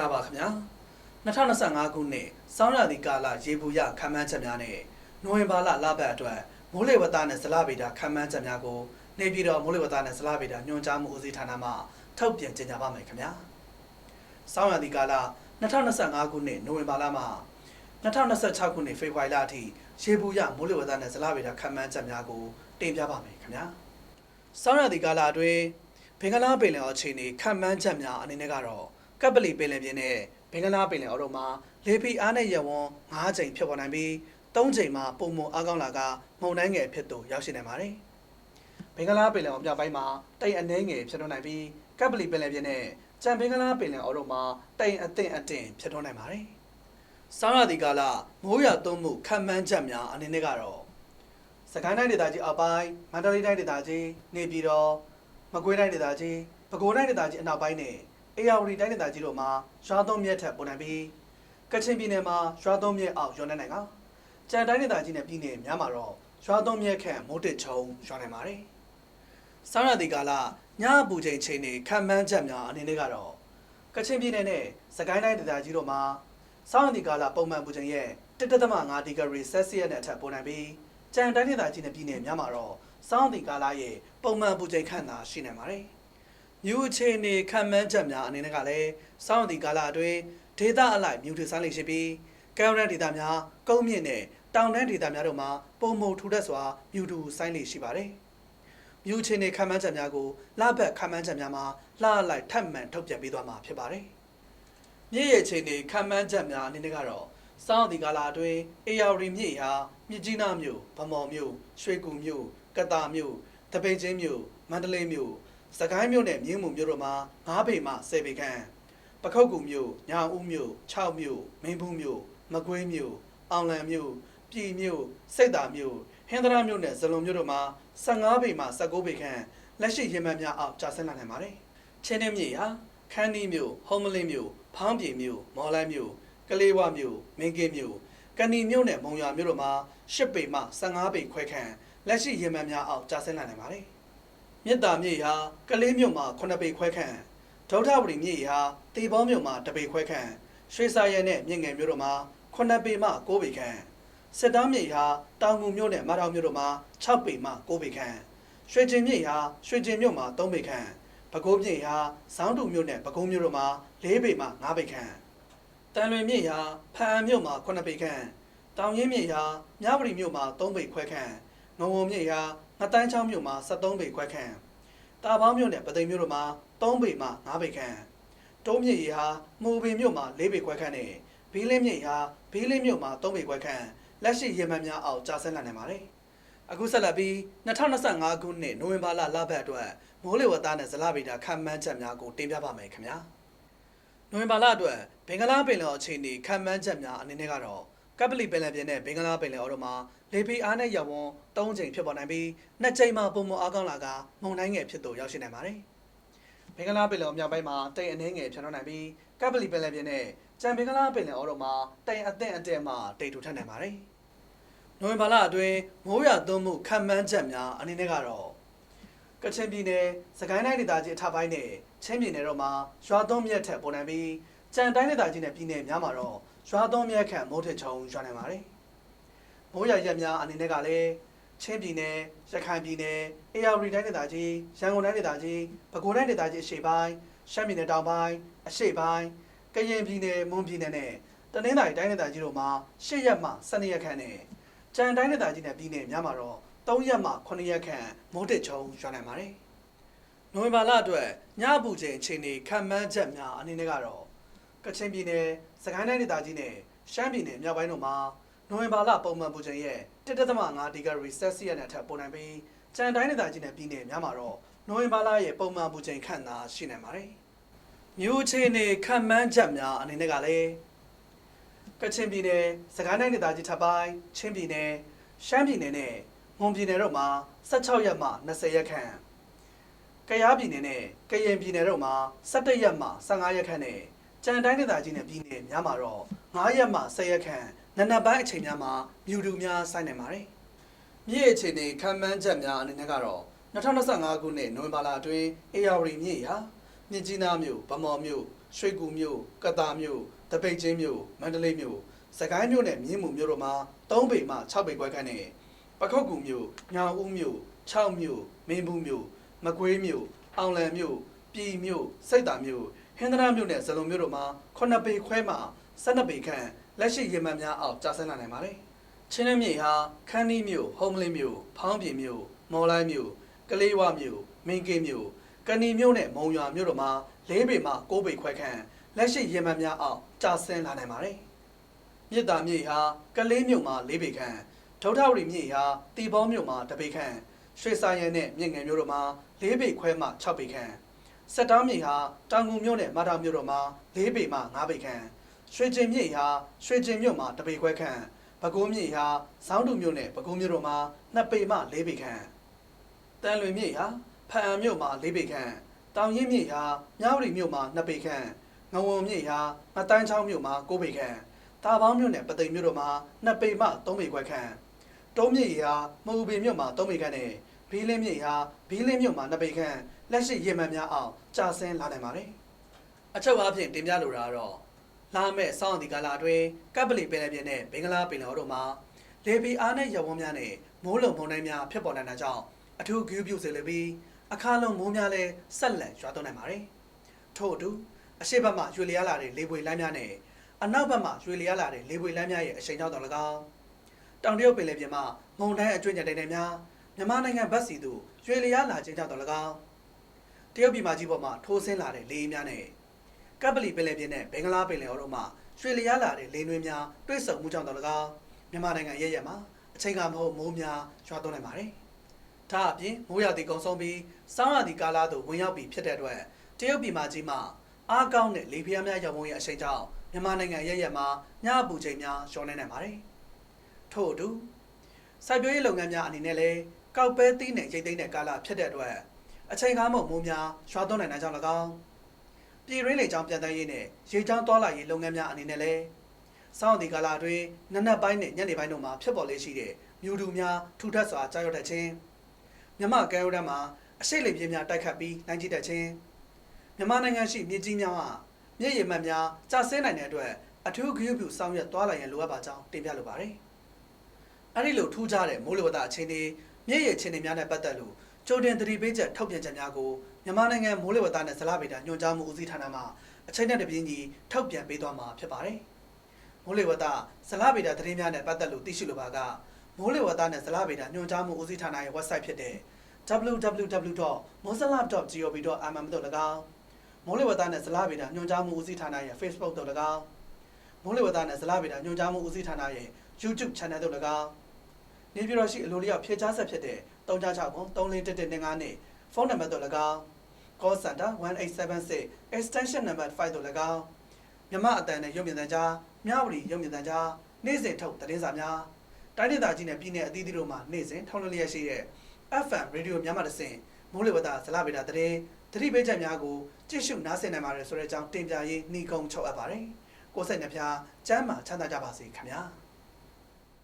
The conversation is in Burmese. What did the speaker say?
္ဂလာပါခင်ဗျာ2025ခုနှစ်စောင်းရာသီကာလရေဘူးရခံမှန်းချက်များနဲ့နိုဝင်ဘာလလပတ်အတွက်မိုးလေဝသနဲ့ဇလဗေဒခံမှန်းချက်များကိုနေပြည်တော်မိုးလေဝသနဲ့ဇလဗေဒညွှန်ကြားမှုဦးစီးဌာနမှထုတ်ပြန်ကြေညာပါမယ်ခင်ဗျာစောင်းရာသီကာလ2025ခုနှစ်နိုဝင်ဘာလမှ2026ခုနှစ်ဖေဖော်ဝါရီလအထိရေဘူးရမိုးလေဝသနဲ့ဇလဗေဒခံမှန်းချက်များကိုတင်ပြပါမယ်ခင်ဗျာစောင်းရာသီကာလအတွင်းဘင်္ဂလားပင်လယ်အော်အခြေအနေခံမှန်းချက်များအနေနဲ့ကတော့ ကပ်ပလီပင်လယ်ပြင်နဲ့ဘင်္ဂလားပင်လယ်အော်တို့မှာလေဖိအားနဲ့ရဝန်း၅ချိန်ဖြစ်ပေါ်နိုင်ပြီး၃ချိန်မှာပုံမအားကောင်းလာကမုန်တိုင်းငယ်ဖြစ်သို့ရောက်ရှိနိုင်ပါတယ်။ဘင်္ဂလားပင်လယ်အော်မြောက်ပိုင်းမှာတိမ်အနှဲငယ်ဖြစ်ထွန်းနိုင်ပြီးကပ်ပလီပင်လယ်ပြင်နဲ့ကြံဘင်္ဂလားပင်လယ်အော်တို့မှာတိမ်အသင့်အတင်ဖြစ်ထွန်းနိုင်ပါတယ်။ဆောင်းရာသီကာလမိုးရွာသွန်းမှုခံမှန်းချက်များအနေနဲ့ကတော့စကိုင်းတိုင်းဒေသကြီးအောက်ပိုင်းမန္တလေးတိုင်းဒေသကြီးနေပြည်တော်မကွေးတိုင်းဒေသကြီးပဲခူးတိုင်းဒေသကြီးအနောက်ပိုင်းနဲ့ အေယာဝတီတိုင်းဒေသကြီးတို့မှာရွာသွန်းမြက်ထက်ပုံနိုင်ပြီးကချင်ပြည်နယ်မှာရွာသွန်းမြက်အောက်ရွာနေနိုင်ကကြံတိုင်းဒေသကြီးနဲ့ပြည်နယ်များမှာတော့ရွာသွန်းမြက်ခန့်မိုးတစ်ချုံရွာနိုင်ပါတယ်။ဆောင်းရာသီကာလညအပူချိန်ချိန်နေခံမှန်းချက်များအနေနဲ့ကတော့ကချင်ပြည်နယ်နဲ့စကိုင်းတိုင်းဒေသကြီးတို့မှာဆောင်းရာသီကာလပုံမှန်ပူချိန်ရဲ့1.5ဒီဂရီဆယ်စီယပ်နဲ့အထက်ပုံနိုင်ပြီးကြံတိုင်းဒေသကြီးနဲ့ပြည်နယ်များမှာတော့ဆောင်းရာသီကာလရဲ့ပုံမှန်ပူချိန်ခန့်သာရှိနိုင်ပါတယ်။ မြူအခြေအနေခံမှန်းချက်များအနေနဲ့ကလည်းစောင့်သည့်ကာလအတွင်းဒေသအလိုက်မြူထဆန်းလေးရှိပြီးကဲရန်ဒေသများကုန်းမြင့်နဲ့တောင်တန်းဒေသများတို့မှာပုံမထူထပ်စွာမြူထူဆိုင်လေးရှိပါတယ်။မြူအခြေအနေခံမှန်းချက်များကိုလဘက်ခံမှန်းချက်များမှာလှအလိုက်ထပ်မံထုတ်ပြန်ပေးသွားမှာဖြစ်ပါတယ်။မြစ်ရဲ့အခြေအနေခံမှန်းချက်များအနေနဲ့ကတော့စောင့်သည့်ကာလအတွင်းအေယာဝတီမြစ်ဟာမြစ်ကြီးနားမြို့ဗမော်မြို့ရွှေကူမြို့ကတာမြို့တပိန်ချင်းမြို့မန္တလေးမြို့ စကိုင်းမြို့နယ်မြင်းမူမြို့တို့မှာ9ပေမှ10ပေခန့်ပခုတ်ကူမြို့ညောင်ဦးမြို့6မြို့မင်းဘူးမြို့မကွေးမြို့အောင်လံမြို့ပြည်မြို့စိတ်တာမြို့ဟင်္ဒရာမြို့နဲ့ဇလုံမြို့တို့မှာ15ပေမှ19ပေခန့်လက်ရှိရင်မှန်များအောက်ကျဆင်းလာနိုင်ပါတယ်။ချင်းနှင်းမြေဟာခန်းနီးမြို့ဟုံးမလင်းမြို့ဖောင်းပြည်မြို့မော်လန်းမြို့ကလေးဝမြို့မင်းကင်းမြို့ကဏီမြို့နဲ့မုံရွာမြို့တို့မှာ10ပေမှ15ပေခွဲခန့်လက်ရှိရင်မှန်များအောက်ကျဆင်းလာနိုင်ပါတယ်။ မြစ်တာမြေဟာကလေးမြို့မှာ9ပေခွဲခန့်ဒုထဝတီမြေဟာတေပေါမြို့မှာ10ပေခွဲခန့်ရွှေစာရဲနဲ့မြင့်ငယ်မြို့တို့မှာ9ပေမှ9ပေခန့်စစ်တောင်းမြေဟာတောင်ငူမြို့နဲ့မထောင်မြို့တို့မှာ6ပေမှ9ပေခန့်ရွှေကျင်မြေဟာရွှေကျင်မြို့မှာ3ပေခန့်ပဲခူးမြေဟာဇောင်းတူမြို့နဲ့ပဲခူးမြို့တို့မှာ4ပေမှ5ပေခန့်တန်လွင်မြေဟာဖအံမြို့မှာ9ပေခန့်တောင်ရင်းမြေဟာမြဝတီမြို့မှာ3ပေခွဲခန့် ငဝုံမြေဟာငတန်းချောင်းမြို့မှာ73ပေခွဲခန့်တာပေါင်းမြို့နယ်ပသိမ်မြို့တို့မှာ3ပေမှ5ပေခန့်တုံးမြေရီဟာမူပင်မြို့မှာ4ပေခွဲခန့်နဲ့ဘီးလင်းမြေဟာဘီးလင်းမြို့မှာ3ပေခွဲခန့်လက်ရှိရေမှန်များအောင်ကြာဆင်းလာနိုင်ပါတယ်အခုဆက်လက်ပြီး2025ခုနှစ်နိုဝင်ဘာလလပတ်အတွက်မိုးလေဝသနဲ့ဇလဗေဒခံမှန်းချက်များကိုတင်ပြပါမယ်ခင်ဗျာနိုဝင်ဘာလအတွက်ဘင်္ဂလားပင်လယ်အခြေအနေခံမှန်းချက်များအနေနဲ့ကတော့ ကပလီပင်လယ်ပြင်နဲ့ဘင်္ဂလားပင်လယ်အော်တို့မှာလေဖိအားနဲ့ရဝန်း၃ချိန်ဖြစ်ပေါ်နိုင်ပြီးနှစ်ချိန်မှပုံမအားကောင်းလာကမုန်တိုင်းငယ်ဖြစ်သို့ရောက်ရှိနိုင်ပါတယ်။ဘင်္ဂလားပင်လယ်အော်မြောက်ပိုင်းမှာတိမ်အနှဲငယ်ဖြစ်ထွန်းနိုင်ပြီးကပလီပင်လယ်ပြင်နဲ့ကြံဘင်္ဂလားပင်လယ်အော်တို့မှာတိမ်အသင့်အတဲ့မှတိမ်ထူထပ်နိုင်ပါတယ်။နိုဝင်ဘာလအတွင်းမိုးရွာသွန်းမှုခံမှန်းချက်များအနေနဲ့ကတော့ကချင်ပြည်နယ်စကိုင်းတိုင်းဒေသကြီးအထက်ပိုင်းနဲ့ချင်းပြည်နယ်တို့မှာရွာသွန်းမြက်ထက်ပေါ်နိုင်ပြီးကြံတိုင်းဒေသကြီးနဲ့ပြည်နယ်များမှာတော့ ရွာသွန်းမြက်ခန့်မိုးထစ်ချုံရွာနိုင်ပါတယ်။မိုးရရက်များအနေနဲ့ကလည်းချင်းပြည်နယ်ရခိုင်ပြည်နယ်အေရဝတီတိုင်းဒေသကြီးရန်ကုန်တိုင်းဒေသကြီးပဲခူးတိုင်းဒေသကြီးအရှေ့ပိုင်းရှမ်းပြည်နယ်တောင်ပိုင်းအရှေ့ပိုင်းကရင်ပြည်နယ်မွန်ပြည်နယ်နဲ့တနင်္သာရီတိုင်းဒေသကြီးတို့မှာ10ရက်မှ12ရက်ခန့်နဲ့ကြံတိုင်းဒေသကြီးနဲ့ပြည်နယ်များမှာတော့3ရက်မှ9ရက်ခန့်မိုးတစ်ချုံရွာနိုင်ပါတယ်။နိုဝင်ဘာလအတွက်ညအပူချိန်အခြေအနေခံမှန်းချက်များအနေနဲ့ကတော့ ကချင်ပြည်နယ်စကိုင်းတိုင်းဒေသကြီးနဲ့ရှမ်းပြည်နယ်မြောက်ပိုင်းတို့မှာနိုဝင်ဘာလပုံမှန်ပူချိန်ရဲ့1.5ဒီဂရီဆယ်စီယပ်နဲ့ထပ်ပုံနိုင်ပြီးကြံတိုင်းဒေသကြီးနဲ့ပြည်နယ်များမှာတော့နိုဝင်ဘာလရဲ့ပုံမှန်ပူချိန်ခန့်သာရှိနိုင်ပါတယ်။မြို့အခြေအနေခံမှန်းချက်များအနေနဲ့ကလည်းကချင်ပြည်နယ်စကိုင်းတိုင်းဒေသကြီးထပ်ပိုင်းချင်းပြည်နယ်ရှမ်းပြည်နယ်နဲ့မွန်ပြည်နယ်တို့မှာ16ရက်မှ20ရက်ခန့်ကယားပြည်နယ်နဲ့ကရင်ပြည်နယ်တို့မှာ17ရက်မှ15ရက်ခန့်နဲ့ ကြံတိုင်းဒေသကြီးနဲ့ပြည်နယ်များမှာတော့9ရက်မှ10ရက်ခန့်နံနက်ပိုင်းအချိန်များမှာမြူတူများဆိုင်းနေပါတယ်။မြစ်အခြေအနေခံမှန်းချက်များအနေနဲ့ကတော့2025ခုနှစ်နိုဝင်ဘာလအတွင်းအေယာဝတီမြစ်ဟာမြစ်ကြီးနားမြို့ဗမော်မြို့ရွှေကူမြို့ကတာမြို့တပိတ်ချင်းမြို့မန္တလေးမြို့စကိုင်းမြို့နဲ့မြင်းမူမြို့တို့မှာ3ပေမှ6ပေခွဲခန့်နဲ့ပခုတ်ကူမြို့ညောင်ဦးမြို့6မြို့မင်းဘူးမြို့မကွေးမြို့အောင်လံမြို့ပြည်မြို့စိတ်တာမြို့ ဟင်္ဒရာမြို့နဲ့ဇလုံမြို့တို့မှာ9ပေခွဲမှ12ပေခန့်လက်ရှိရေမှန်များအောက်ကျဆင်းလာနိုင်ပါတယ်ချင်းရမြေဟာခန်းနီးမြို့ဟုံးမလင်းမြို့ဖောင်းပြင်မြို့မော်လိုက်မြို့ကလေးဝမြို့မင်းကေးမြို့ကဏီမြို့နဲ့မုံရွာမြို့တို့မှာ၄ပေမှ၉ပေခွဲခန့်လက်ရှိရေမှန်များအောင်ကျဆင်းလာနိုင်ပါတယ်။မြစ်တာမြေဟာကလေးမြို့မှာ၄ပေခန့်ဒုထဝရီမြေဟာတီဘောမြို့မှာ၁ပေခန့်ရွှေစာရန်နဲ့မြင့်ငယ်မြို့တို့မှာ၄ပေခွဲမှ6ပေခန့် စက်တောင်းမြေဟာတောင်ငူမြို့နဲ့မတောင်မြို့တို့မှာ၄ပေမှ9ပေခန့်ရွှေကျင်မြေဟာရွှေကျင်မြို့မှာ၁ပေခွဲခန့်ပဲခူးမြေဟာဇောင်းတူမြို့နဲ့ပဲခူးမြို့တို့မှာ2ပေမှ4ပေခန့်တန်လွင်မြေဟာဖအံမြို့မှာ၄ပေခန့်တောင်ရင်မြေဟာမြဝတီမြို့မှာ2ပေခန့်ငဝုံမြေဟာမတန်းချောင်းမြို့မှာ9ပေခန့်တာပေါင်းမြို့နဲ့ပသိမ်မြို့တို့မှာ2ပေမှ3ပေခွဲခန့်တုံးမြေဟာမအူပေမြို့မှာ3ပေခန့်နဲ့ ဘီးလင်းမြေဟာဘီးလင်းမြို့မှာ2ပေခန့်လက်ရှိရေမှန်များအောင်ကြာဆင်းလာနိုင်ပါတယ်အချုပ်အားဖြင့်တင်ပြလိုတာကတော့လာမဲ့စောင်းအဒီကာလာအတွင်းကပ်ပလီပင်လယ်ပြင်နဲ့ဘင်္ဂလားပင်လယ်အော်တို့မှာလေပီအားနဲ့ရဝန်းများနဲ့မိုးလုံမုန်တိုင်းများဖြစ်ပေါ်နိုင်တာကြောင့်အထူးဂူးပြုစေလိုပြီးအခါလုံးမိုးများလဲဆက်လက်ရွာသွန်းနိုင်ပါတယ်။ထို့အတူအရှိတ်ဘက်မှရွှေလျားလာတဲ့လေပွေလိုင်းများနဲ့အနောက်ဘက်မှရွှေလျားလာတဲ့လေပွေလိုင်းများရဲ့အရှိန်ကြောင့်တော်၎င်းတောင်တရုတ်ပင်လယ်ပြင်မှမုန်တိုင်းအကျွင့်ကြတဲ့တိုင်းများ မြန်မာနိုင်ငံဗတ်စီသို့ရွှေလျားလာခြင်းကြောင့်တော်၎င်းတရုတ်ပြည်မကြီးပေါ်မှထိုးဆင်းလာတဲ့လေအင်းများနဲ့ကပ်ပလီပင်လယ်ပြင်နဲ့ဘင်္ဂလားပင်လယ်အော်တို့မှရွှေလျားလာတဲ့လေနွေးများတွဲဆုံမှုကြောင့်တော်၎င်းမြန်မာနိုင်ငံရဲ့ရဲ့မှာအချိန်ကမဟုတ်မိုးများရွာသွန်းနိုင်ပါတယ်။ဒါအပြင်မိုးရသည်ကုံဆုံးပြီးစောင်းရသည်ကာလသို့ဝင်ရောက်ပြီးဖြစ်တဲ့အတွက်တရုတ်ပြည်မကြီးမှအားကောင်းတဲ့လေဖျားများရောက်ပုံရဲ့အရှိန်ကြောင့်မြန်မာနိုင်ငံရဲ့ရဲ့မှာညအပူချိန်များလျှော့နေနိုင်ပါတယ်။ထို့အတူစိုက်ပျိုးရေးလုပ်ငန်းများအနေနဲ့လည်း ကောက်ပဲသီးနဲ့ရိတ်သိမ်းတဲ့ကာလဖြစ်တဲ့အတွက်အချိန်ကားမုံမိုးများရွာသွန်းနိုင်တဲ့ကြောင့်၎င်းပြည်ရင်းလေကြောင်းပြန်တန်းရေးနဲ့ရေကြောင်းသွားလာရေးလုပ်ငန်းများအနေနဲ့လည်းစောင်းရသည်ကာလအတွင်းနနက်ပိုင်းနဲ့ညနေပိုင်းတို့မှာဖြစ်ပေါ်လေရှိတဲ့မြူတူများထူထပ်စွာကြားရောက်တဲ့ခြင်းမြမကဲရိုးတန်းမှာအရှိတ်လေပြင်းများတိုက်ခတ်ပြီးနိုင်ကြည့်တတ်ခြင်းမြန်မာနိုင်ငံရှိမြေကြီးများကမြေရည်မှတ်များကျဆင်းနိုင်တဲ့အတွက်အထူးဂရုပြုဆောင်ရွက်သွားလာရန်လိုအပ်ပါကြောင်းတင်ပြလိုပါတယ်။အဲဒီလိုထူးခြားတဲ့မိုးလေဝသအခြေအနေ မြေရည်အခြေအနေများနဲ့ပတ်သက်လို့ကြိုတင်သတိပေးချက်ထုတ်ပြန်ချက်များကိုမြန်မာနိုင်ငံမိုးလေဝသနဲ့ဇလဗေဒညွှန်ကြားမှုဦးစီးဌာနမှအချိန်နဲ့တပြေးညီထုတ်ပြန်ပေးသွားမှာဖြစ်ပါတယ်။မိုးလေဝသဇလဗေဒသတင်းများနဲ့ပတ်သက်လို့သိရှိလိုပါကမိုးလေဝသနဲ့ဇလဗေဒညွှန်ကြားမှုဦးစီးဌာနရဲ့ website ဖြစ်တဲ့ www.mosalab.gov.mm တို့၎င်းမိုးလေဝသနဲ့ဇလဗေဒညွှန်ကြားမှုဦးစီးဌာနရဲ့ Facebook တို့၎င်းမိုးလေဝသနဲ့ဇလဗေဒညွှန်ကြားမှုဦးစီးဌာနရဲ့ YouTube channel တို့၎င်း နေပြည်တော်ရှိအလိုလျောက်ဖြည့်ချဆက်ဖြစ်တဲ့366ခွန်341155နဲ့ဖုန်းနံပါတ်တို့၎င်း call center 1876 extension number 5တို့၎င်းမြမအတန်နဲ့ရုပ်မြင်သံကြားမြဝတီရုပ်မြင်သံကြားနေ့စဉ်ထုတ်သတင်းစာများတိုင်းဒေသကြီးနဲ့ပြည်내အသီးသီးတို့မှာနေ့စဉ်ထောက်လွှင့်လျက်ရှိတဲ့ FM ရေဒီယိုများမှတစ်ဆင့်မိုးလေဝသဇလဗေဒသတင်းသတိပေးချက်များကိုကြည့်ရှုနားဆင်နိုင်ပါတယ်ဆိုတဲ့အကြောင်းတင်ပြရေးနှီးကုံချုပ်အပ်ပါတယ်။ကိုယ်စိတ်နှပြချမ်းမာချမ်းသာကြပါစေခင်ဗျာ။